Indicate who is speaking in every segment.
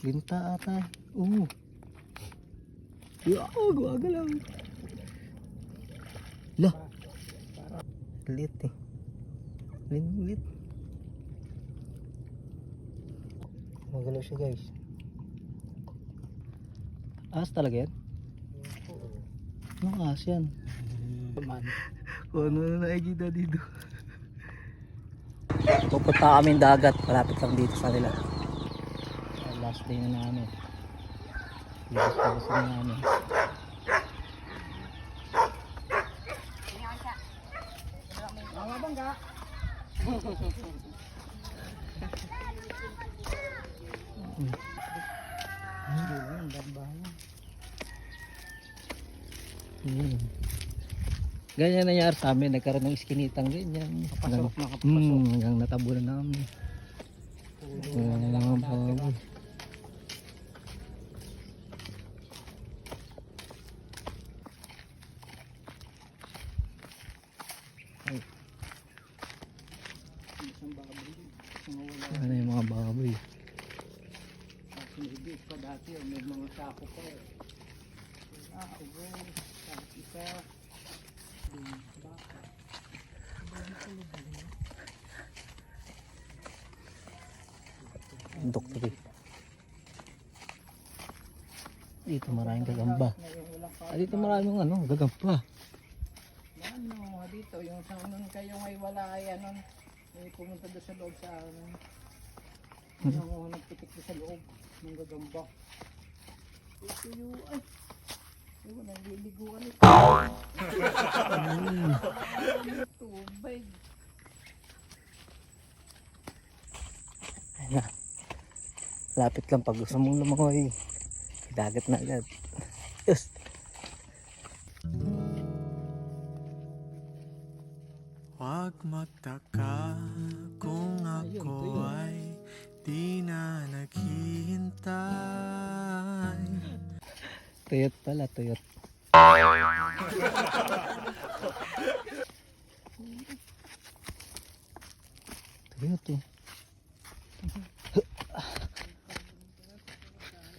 Speaker 1: Ginta ata. Oo. Yo, gumagalaw. Lah. Lit eh. Lit, lit. Magalaw siya guys. Ahas talaga yan? Anong ahas yan?
Speaker 2: Man.
Speaker 1: Kung ano na nakikita dito. Pupunta kami dagat. Malapit lang dito sa nila. Last day na namin. Last day na namin.
Speaker 2: Mga bangga.
Speaker 1: Hindi lang, dambahan. Hmm. Ganyan nangyari sa amin, nagkaroon ng iskinitang ganyan.
Speaker 2: Nakapasok,
Speaker 1: Hanggang-
Speaker 2: nakapasok.
Speaker 1: Hmm, hanggang natabunan namin. Wala na baboy. Ay,
Speaker 2: Isang baboy. Isang wala.
Speaker 1: ano yung mga baboy?
Speaker 2: Tapos hindi pa dati. oh, May mga sako pa eh. Ah, ubo. Tapos isa. Yung baka.
Speaker 1: Doktor eh. Dito maraming gagamba. Ah, dito maraming ano, gagamba.
Speaker 2: Ano, dito, yung sa nung kayo ay wala ay ano, ay pumunta doon sa loob sa ano. Yung nagpitik doon sa loob ng gagamba. Ito yung, ay, ay, wala, nililiguan ito. Tubig.
Speaker 1: Ayun na. Lapit lang pag gusto mong lumangoy. Dagat na agad. Yes.
Speaker 3: Huwag magtaka kung ako ay di na naghihintay
Speaker 1: Tuyot pala, tuyot. tuyot eh.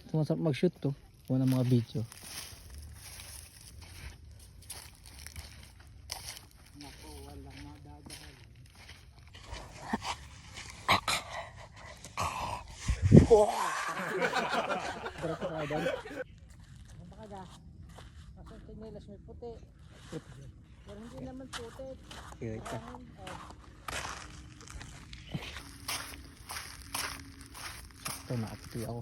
Speaker 1: Sumasarap mag-shoot to. Kuha ng mga video.
Speaker 2: Oh,
Speaker 1: Sakto, nakaputi ako.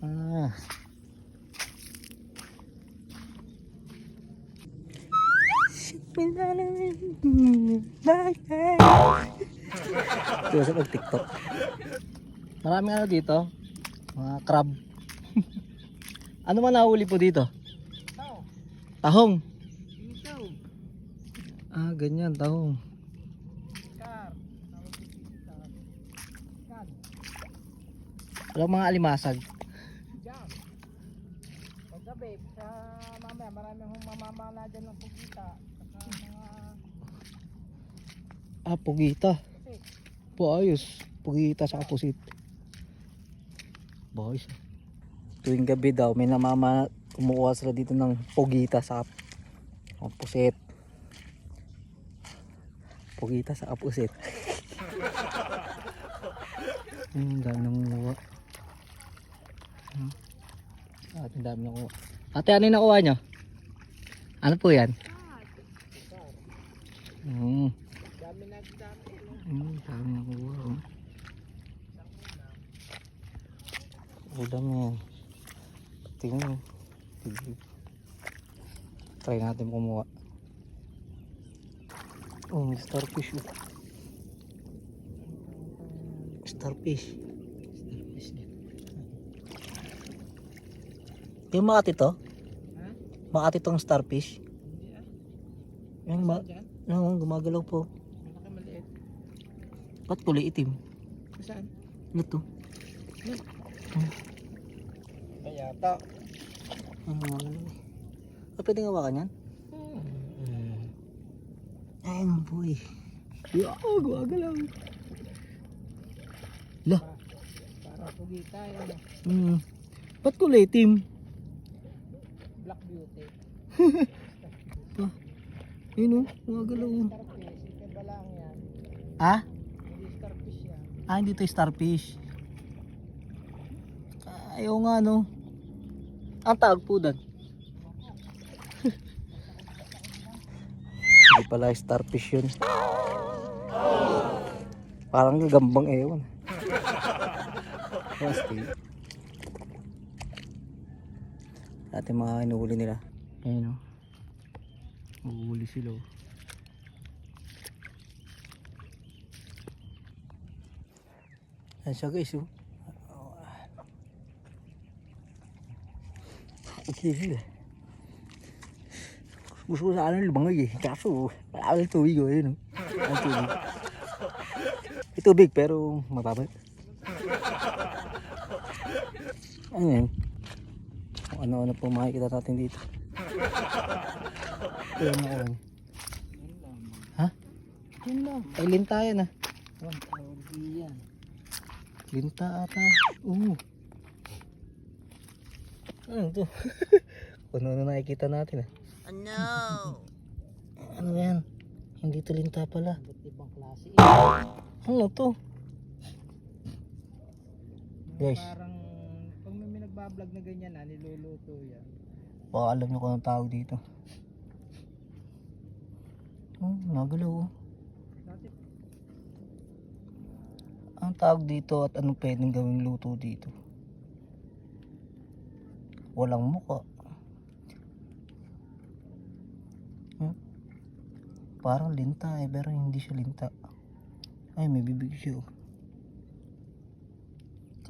Speaker 1: Ah. Maraming ano dito? Mga crab. ano man nahuli po dito? Tahong. Ah, ganyan, tahong. Walang mga alimasag.
Speaker 2: Paggabi, sa mamaya, marami hong mamamala dyan ng pugita. Saka mga
Speaker 1: Ah, pugita.
Speaker 2: kasi,
Speaker 1: Po, ayos. Pugita sa kapusit. Boys. Tuwing gabi daw, may namama kumukuha sila dito ng pugita sa kapusit. Pugita sa kapusit. Hmm, dami nang kumuha. Hmm. Ate, dami nang kumuha. Ate, ano yung nakuha nyo? Ano po yan? Hmm.
Speaker 2: dami na dami.
Speaker 1: Hmm, dami na kuha. Oh. Ulam yan. Tingnan. Tigil. Try natin kumuha. Oh, may starfish. Oh. Starfish. Starfish din. Yung Makati to?
Speaker 2: Ha?
Speaker 1: Makati tong starfish?
Speaker 2: Hindi ah.
Speaker 1: Yung ma...
Speaker 2: Dyan?
Speaker 1: No, gumagalaw po.
Speaker 2: Malaki maliit.
Speaker 1: Ba't kulay itim?
Speaker 2: Saan?
Speaker 1: Ano to?
Speaker 2: Kaya ta.
Speaker 1: Ano nga lang eh. Ah, pwede nga hawakan yan? Ayun boy. Yo, gumagalaw. La.
Speaker 2: Para pugi tayo.
Speaker 1: Hmm. Ba't kulay itim?
Speaker 2: Black beauty.
Speaker 1: Yun o, mga galaw.
Speaker 2: Starfish. Ito ba lang yan?
Speaker 1: Ah?
Speaker 2: Hindi starfish yan.
Speaker 1: Ah, hindi to starfish. Ayaw nga no. Ang tawag po doon. hindi pala starfish yun. Parang gagambang ewan. Plastic. Dati mga inuhuli nila. Ayun o. Uhuli sila oh. o. Ayan siya guys oh. Sila. Gusto ko sana lumangay eh. Kaso wala lang tubig oh. Ayun. Ang tubig. Tubig pero mababa. Ano yan? Ano-ano po makikita natin dito. Ayun na.
Speaker 2: Yun.
Speaker 1: Ha?
Speaker 2: Yun lang.
Speaker 1: Ay linta yan ah. Linta ata. Oo. Ano to? Kung ano na nakikita natin ah.
Speaker 4: No.
Speaker 1: Ano yan? Hindi to linta pala.
Speaker 2: Ibang klase?
Speaker 1: Ano to? Guys.
Speaker 2: Parang pag may nagbablog na ganyan na, niluluto yan.
Speaker 1: Baka alam nyo kung anong tawag dito. Oh, nagalaw oh. Ang tawag dito at anong pwedeng gawing luto dito? Walang muka. Hmm? Parang linta eh, pero hindi siya linta. Ay, may bibig siya oh.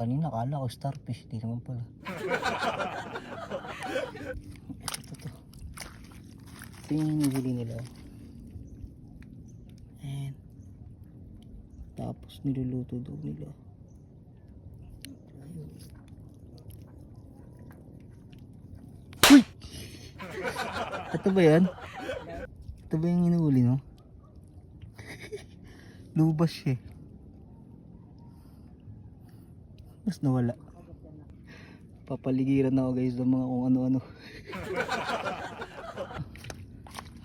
Speaker 1: Kanina kala ko starfish, di naman pala. Ito to. Ito yung nila. Ayan. Tapos niluluto daw nila. Ayun. Uy! Ito ba yan? Ito ba yung inuuli no? Lubas siya eh. Mas nawala. Papaligiran ako guys ng mga kung ano-ano.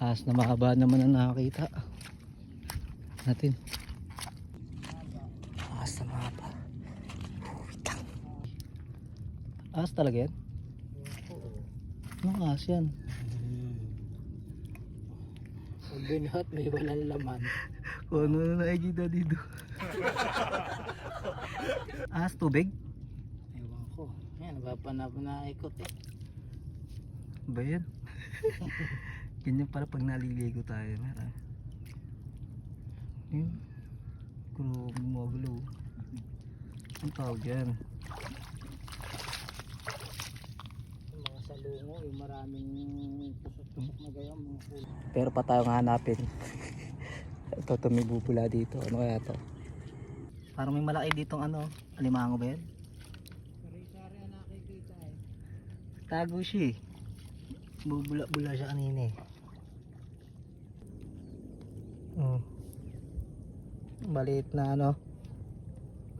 Speaker 1: Ahas na mahaba naman ang nakakita. Natin. Ahas na mahaba. Ahas talaga yan? Anong ahas yan?
Speaker 2: Binuhat may walang laman.
Speaker 1: Kung ano na nakikita dito. ahas tubig?
Speaker 2: Ewan ko. Yan, napapanap na ikot eh.
Speaker 1: Ba yan? Ganyan pala pag naliligo tayo. Meron. Yun. Grabe mga galaw. Ang tawag yan.
Speaker 2: Yung mga salungo, yung maraming tusok-tusok na gayang mga kulay.
Speaker 1: Pero pa tayong hanapin. Ito to may bubula dito. Ano kaya to? Parang may malaki ditong ano. Alimango ba yan?
Speaker 2: Sari-sari ang nakikita eh.
Speaker 1: Tago siya eh. Bubula-bula siya kanina eh. Oh. Maliit na ano.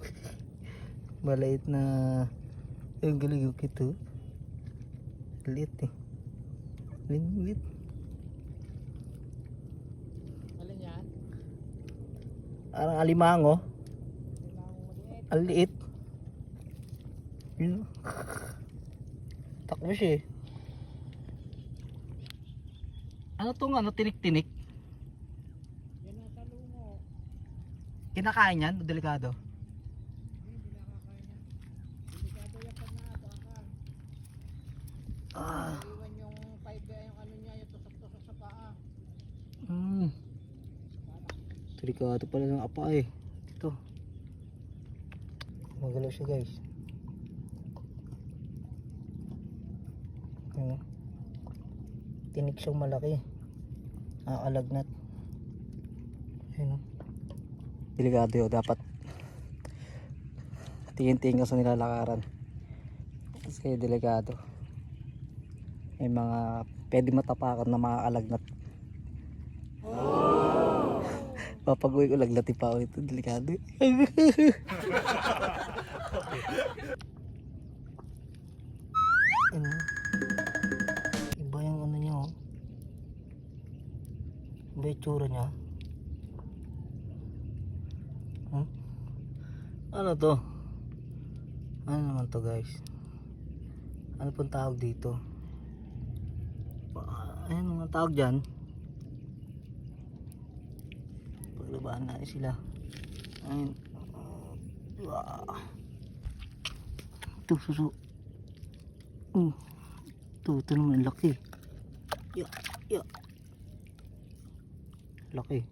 Speaker 1: Maliit na yung galing yung kito. Liit eh. Liit.
Speaker 2: Alin yan?
Speaker 1: Parang alimango. Ang liit. Yun. oh. Takbo siya eh. Ano tong ano, tinik-tinik?
Speaker 2: Yan ang salungo.
Speaker 1: Kinakain yan? Delikado? Ah.
Speaker 2: Iwan yung pipe yung ano niya, yung tusok-tusok sa paa.
Speaker 1: Mm. Delikado pala ng apa eh. Ito. Magalaw siya guys. Ano? Tinik siyang malaki. Nakakalagnat. Ayun o. Delikado yun. Dapat tingin-tingin ka sa nilalakaran. Kasi delikado. May mga pwede matapakan na makakalagnat. Papaguwi ko laglati pa ito. Delikado. ano? Iba yung ano niya oh. Iba yung tsura niya. Hmm? Ano to? Ano naman to guys? Ano pong tawag dito? Pa- Ayun mga tawag dyan. Paglabaan natin sila. Ayun. Wah. Ito, suso. Mm. Ito, ito naman, laki. Ya, ya. Laki.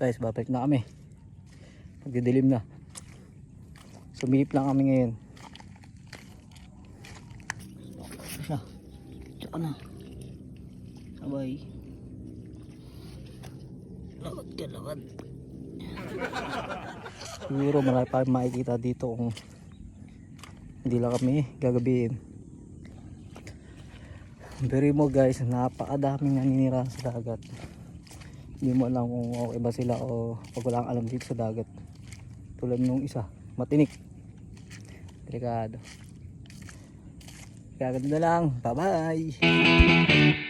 Speaker 1: Guys, babalik na kami. Pagdidilim na. Sumilip lang kami ngayon. Siya. Tsaka na. Sabay. Lakad ka, lakad. Siguro marami pa makikita dito kung hindi lang kami gagabihin. Pero mo guys, napakadaming naninira sa dagat. Hindi mo alam kung okay ba sila o pag wala alam dito sa dagat. Tulad nung isa, matinik. Delikado. Na lang. Bye bye!